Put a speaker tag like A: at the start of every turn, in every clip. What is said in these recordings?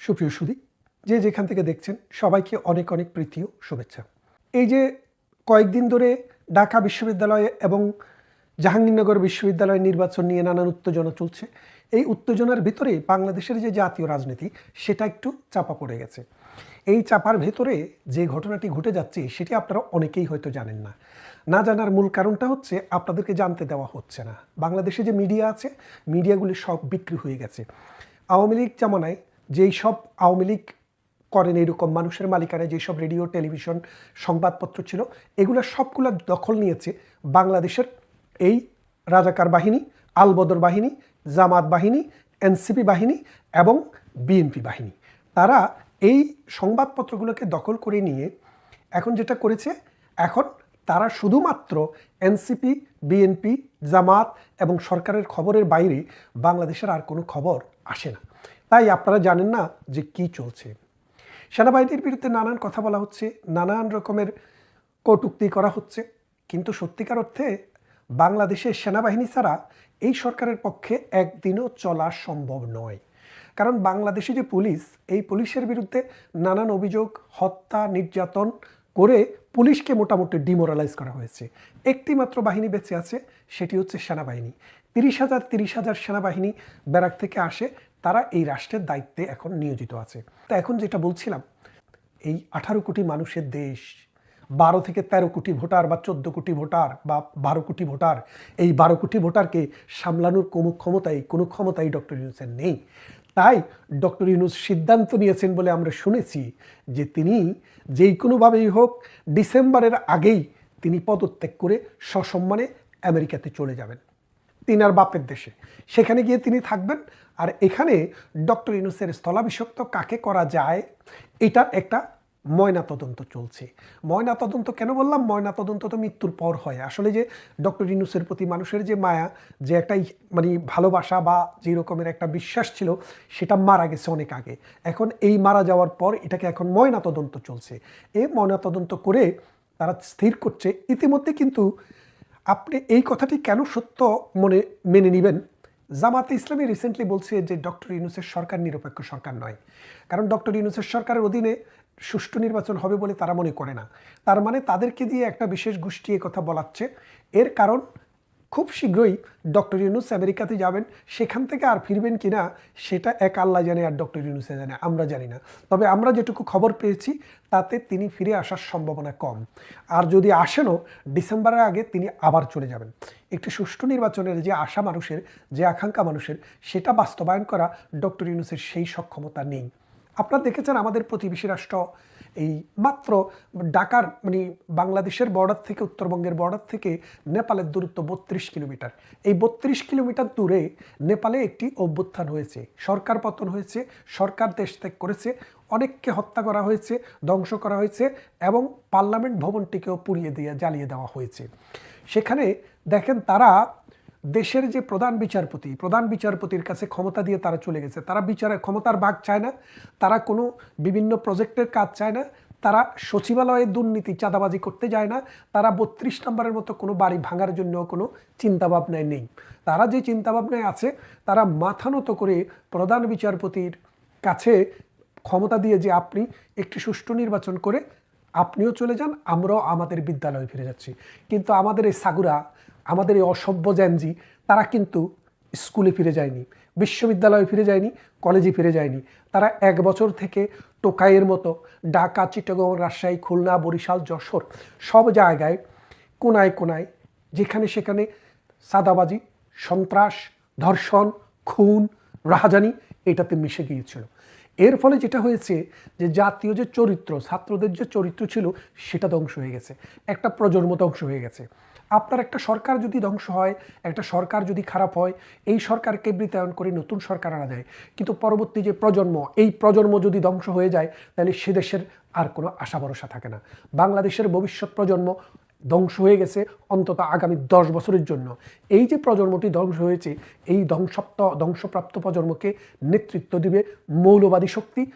A: সুপ্রিয় সুদী যে যেখান থেকে দেখছেন, সবাইকে অনেক অনেক প্রীতি ও শুভেচ্ছা। এই যে কয়েকদিন ধরে ঢাকা বিশ্ববিদ্যালয়ে এবং জাহাঙ্গীরনগর বিশ্ববিদ্যালয়ের নির্বাচন নিয়ে নানান উত্তেজনা চলছে, এই উত্তেজনার ভিতরে বাংলাদেশের যে জাতীয় রাজনীতি, সেটা একটু চাপা পড়ে গেছে। এই চাপার ভেতরে যে ঘটনাটি ঘটে যাচ্ছে, সেটি আপনারা অনেকেই হয়তো জানেন না। না জানার মূল কারণটা হচ্ছে, আপনাদেরকে জানতে দেওয়া হচ্ছে না। বাংলাদেশে যে মিডিয়া আছে, মিডিয়াগুলি সব বিক্রি হয়ে গেছে। আওয়ামী লীগ জামানায় যেই সব আওয়ামী লীগ করেন এরকম মানুষের মালিকানা যেসব রেডিও, টেলিভিশন, সংবাদপত্র ছিল, এগুলো সবগুলো দখল নিয়েছে বাংলাদেশের এই রাজাকার বাহিনী, আলবদর বাহিনী, জামাত বাহিনী, এনসিপি বাহিনী এবং বিএনপি বাহিনী। তারা এই সংবাদপত্রগুলোকে দখল করে নিয়ে এখন যেটা করেছে, এখন তারা শুধুমাত্র এনসিপি, বিএনপি, জামাত এবং সরকারের খবরের বাইরে বাংলাদেশের আর কোনো খবর আসে না। তাই আপনারা জানেন না যে কি চলছে। সেনাবাহিনীর বিরুদ্ধে নানান কথা বলা হচ্ছে, নানান রকমের কটুক্তি করা হচ্ছে। কিন্তু সত্যিকার অর্থে বাংলাদেশের সেনাবাহিনী ছাড়া এই সরকারের পক্ষে একদিনও চলা সম্ভব নয়। কারণ বাংলাদেশে যে পুলিশ, এই পুলিশের বিরুদ্ধে নানান অভিযোগ, হত্যা, নির্যাতন করে পুলিশকে মোটামুটি ডিমোরালাইজ করা হয়েছে। একটি মাত্র বাহিনী বেঁচে আছে, সেটি হচ্ছে সেনাবাহিনী। তিরিশ হাজার তিরিশ হাজার সেনাবাহিনী ব্যারাক থেকে আসে তারা এই রাষ্ট্রের দায়িত্বে এখন নিয়োজিত আছে। তা এখন যেটা বলছিলাম, এই আঠারো কোটি মানুষের দেশ, বারো থেকে তেরো কোটি ভোটার বা চোদ্দ কোটি ভোটার বা বারো কোটি ভোটার, এই বারো কোটি ভোটারকে সামলানোর কোনো ক্ষমতাই কোনো ক্ষমতাই ডক্টর ইউনুসের নেই। তাই ডক্টর ইউনুস সিদ্ধান্ত নিয়েছেন বলে আমরা শুনেছি যে তিনি যেই কোনোভাবেই হোক ডিসেম্বরের আগেই তিনি পদত্যাগ করে সসম্মানে আমেরিকাতে চলে যাবেন। তিনার বাপের দেশে। সেখানে গিয়ে তিনি থাকবেন আর এখানে ডক্টর ইউনুসের স্থলাভিষিক্ত কাকে করা যায়? এটার একটা ময়না তদন্ত চলছে। ময়না তদন্ত কেন বললাম? ময়না তদন্ত তো মৃত্যুর পর হয়। আসলে যে ডক্টর ইউনুসের প্রতি মানুষের যে মায়া, যে একটা মানে ভালোবাসা বা যে রকমের একটা বিশ্বাস ছিল, সেটা মারা গেছে অনেক আগে। এখন এই মারা যাওয়ার পর এটাকে এখন ময়না তদন্ত চলছে। এই ময়না তদন্ত করে তারা স্থির করছে। ইতিমধ্যে কিন্তু আপনি এই কথাটি কেন সত্য মনে মেনে নেবেন? জামাতে ইসলামী রিসেন্টলি বলছে যে ডক্টর ইউনুসের সরকার নিরপেক্ষ সরকার নয়। কারণ ডক্টর ইউনুসের সরকারের অধীনে সুষ্ঠু নির্বাচন হবে বলে তারা মনে করে না। তার মানে তাদেরকে দিয়ে একটা বিশেষ গোষ্ঠী কথা বলাচ্ছে। এর কারণ, খুব শীঘ্রই ডক্টর ইউনুস আমেরিকাতে যাবেন, সেখান থেকে আর ফিরবেন কিনা, সেটা এক আল্লাহ জানে আর ডক্টর ইউনুসে জানে, আমরা জানি না। তবে আমরা যেটুকু খবর পেয়েছি, তাতে তিনি ফিরে আসার সম্ভাবনা কম। আর যদি আসেনও, ডিসেম্বরের আগে তিনি আবার চলে যাবেন। একটি সুষ্ঠু নির্বাচনের যে আশা মানুষের, যে আকাঙ্ক্ষা মানুষের, সেটা বাস্তবায়ন করা ডক্টর ইউনুসের সেই সক্ষমতা নেই। আপনারা দেখেছেন আমাদের প্রতিবেশী রাষ্ট্র এই মাত্র ঢাকার মানে বাংলাদেশের বর্ডার থেকে, উত্তরবঙ্গের বর্ডার থেকে নেপালের দূরত্ব বত্রিশ কিলোমিটার। এই বত্রিশ কিলোমিটার দূরে নেপালে একটি অভ্যুত্থান হয়েছে। সরকার পতন হয়েছে, সরকার দেশ ত্যাগ করেছে, অনেককে হত্যা করা হয়েছে, ধ্বংস করা হয়েছে এবং পার্লামেন্ট ভবনটিকেও পুড়িয়ে দিয়ে, জ্বালিয়ে দেওয়া হয়েছে। সেখানে দেখেন তারা দেশের যে প্রধান বিচারপতি, প্রধান বিচারপতির কাছে ক্ষমতা দিয়ে তারা চলে গেছে। তারা বিচারের ক্ষমতার ভাগ চায় না, তারা কোনো বিভিন্ন প্রজেক্টের কাজ চায় না, তারা সচিবালয়ে দুর্নীতি, চাঁদাবাজি করতে যায় না, তারা বত্রিশ নম্বরের মতো কোনো বাড়ি ভাঙার জন্য কোনো চিন্তাভাবনায় নেই। তারা যে চিন্তাভাবনায় আছে, তারা মাথা নত করে প্রধান বিচারপতির কাছে ক্ষমতা দিয়ে যে আপনি একটি সুষ্ঠু নির্বাচন করে আপনিও চলে যান, আমরাও আমাদের বিদ্যালয়ে ফিরে যাচ্ছি। কিন্তু আমাদের এই সাগুরা আমাদের এই অসভ্য জ্যানজি তারা কিন্তু স্কুলে ফিরে যায়নি, বিশ্ববিদ্যালয়ে ফিরে যায়নি কলেজে ফিরে যায়নি। তারা এক বছর থেকে টোকাইয়ের মতো ঢাকা চিটাগং রাজশাহী খুলনা, বরিশাল, যশোর সব জায়গায়, কোনায় কোনায়, যেখানে সেখানে সাদাবাজি, সন্ত্রাস, ধর্ষণ, খুন, রাহাজানি এটাতে মিশে গিয়েছিল। এর ফলে যেটা হয়েছে যে জাতীয় যে চরিত্র, ছাত্রদের যে চরিত্র ছিল, সেটা ধ্বংস হয়ে গেছে। একটা প্রজন্ম ধ্বংস হয়ে গেছে। আপনার একটা সরকার যদি ধ্বংস হয়, একটা সরকার যদি খারাপ হয়, এই সরকারকে বৃতায়ন করে নতুন সরকার আনা যায়। কিন্তু পরবর্তী যে প্রজন্ম, এই প্রজন্ম যদি ধ্বংস হয়ে যায়, তাহলে সে দেশের আর কোনো আশা ভরসা থাকে না। বাংলাদেশের ভবিষ্যৎ প্রজন্ম ধ্বংস হয়ে গেছে অন্তত আগামী দশ বছরের জন্য। এই যে প্রজন্মটি ধ্বংস হয়েছে, এই ধ্বংসপ্ত, ধ্বংসপ্রাপ্ত প্রজন্মকে নেতৃত্ব দিবে মৌলবাদী শক্তি,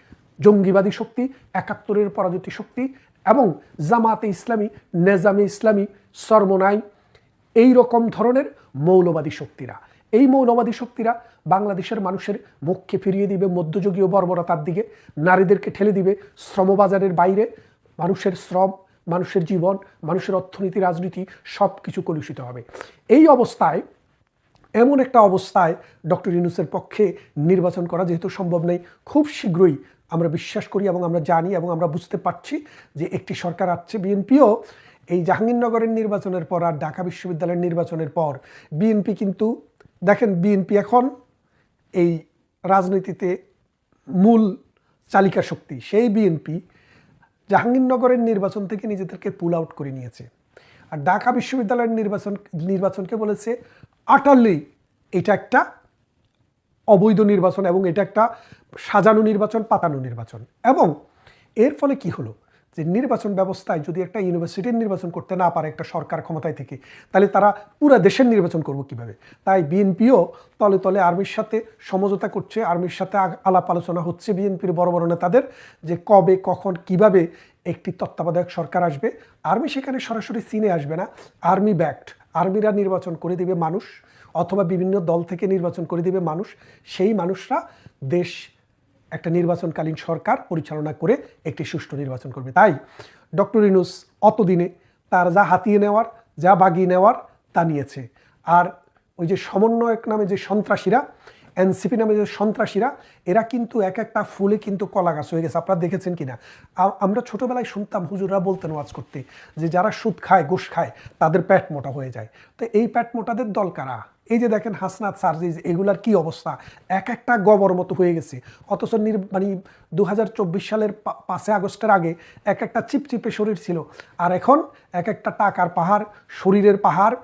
A: জঙ্গিবাদী শক্তি, একাত্তরের পরাজিত শক্তি এবং জামাতে ইসলামী, নেজামে ইসলামী, সরমনাই এই রকম ধরনের মৌলবাদী শক্তিরা। এই মৌলবাদী শক্তিরা বাংলাদেশের মানুষের মুখকে ফিরিয়ে দিবে, মধ্যযুগীয় বর্বরতার দিকে, নারীদেরকে ঠেলে দিবে, শ্রমবাজারের বাইরে, মানুষের শ্রম, মানুষের জীবন, মানুষের অর্থনীতি, রাজনীতি সব কিছু কলুষিত হবে। এই অবস্থায় এমন একটা অবস্থায় ডক্টর ইউনুসের পক্ষে নির্বাচন করা যেহেতু সম্ভব নেই, খুব শীঘ্রই আমরা বিশ্বাস করি এবং আমরা জানি এবং আমরা বুঝতে পারছি যে একটি সরকার আসছে বিএনপিও। এই জাহাঙ্গীরনগরের নির্বাচনের পর আর ঢাকা বিশ্ববিদ্যালয়ের নির্বাচনের পর বিএনপি কিন্তু, দেখেন বিএনপি এখন এই রাজনীতিতে মূল চালিকা শক্তি, সেই বিএনপি জাহাঙ্গীরনগরের নির্বাচন থেকে নিজেদেরকে পুল আউট করে নিয়েছে। আর ঢাকা বিশ্ববিদ্যালয়ের নির্বাচন, নির্বাচনকে বলেছে আটারলি এটা একটা অবৈধ নির্বাচন এবং এটা একটা সাজানো নির্বাচন, পাতানো নির্বাচন। এবং এর ফলে কি হলো? যে নির্বাচন ব্যবস্থায় যদি একটা ইউনিভার্সিটির নির্বাচন করতে না পারে একটা সরকার ক্ষমতায় থেকে, তাহলে তারা পুরো দেশের নির্বাচন করব কীভাবে? তাই বিএনপিও তলে তলে আর্মির সাথে সমঝোতা করছে, আর্মির সাথে আলাপ আলোচনা হচ্ছে বিএনপির বড় বড় নেতাদের, যে কবে, কখন, কীভাবে একটি তত্ত্বাবধায়ক সরকার আসবে। আর্মি সেখানে সরাসরি সিনে আসবে না, আর্মি ব্যাক্ট আর্মিরা নির্বাচন করে দিবে মানুষ, অথবা বিভিন্ন দল থেকে নির্বাচন করে দিবে মানুষ, সেই মানুষরা দেশ একটা নির্বাচনকালীন সরকার পরিচালনা করে একটি সুষ্ঠু নির্বাচন করবে। তাই ডক্টর ইনুস অতদিনে তার যা হাতিয়ে নেওয়ার, যা বাগিয়ে নেওয়ার তা নিয়েছে। আর ওই যে সমন্বয়ক নামে যে সন্ত্রাসীরা এনসিপি নামে যে সন্ত্রাসীরা, এরা কিন্তু এক একটা ফুলে কিন্তু কলা গাছ হয়ে গেছে। আপনারা দেখেছেন কিনা? আমরা ছোটবেলায় শুনতাম হুজুররা বলতেন ওয়াজ করতে যে যারা সুদ খায় গোশ খায়, তাদের প্যাট মোটা হয়ে যায়। তো এই প্যাট মোটাদের দল কারা? এই যে দেখেন হাসনাত সার্জিজ এগুলার কি অবস্থা? এক একটা গবর মতো হয়ে গেছে। অথচ নির মানে দু হাজার চব্বিশ সালের পাঁচে আগস্টের আগে এক একটা চিপচিপে শরীর ছিল। আর এখন এক একটা টাকার পাহাড়, শরীরের পাহাড়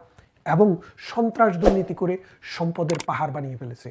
A: এবং সন্ত্রাস দুর্নীতি করে সম্পদের পাহাড় বানিয়ে ফেলেছে।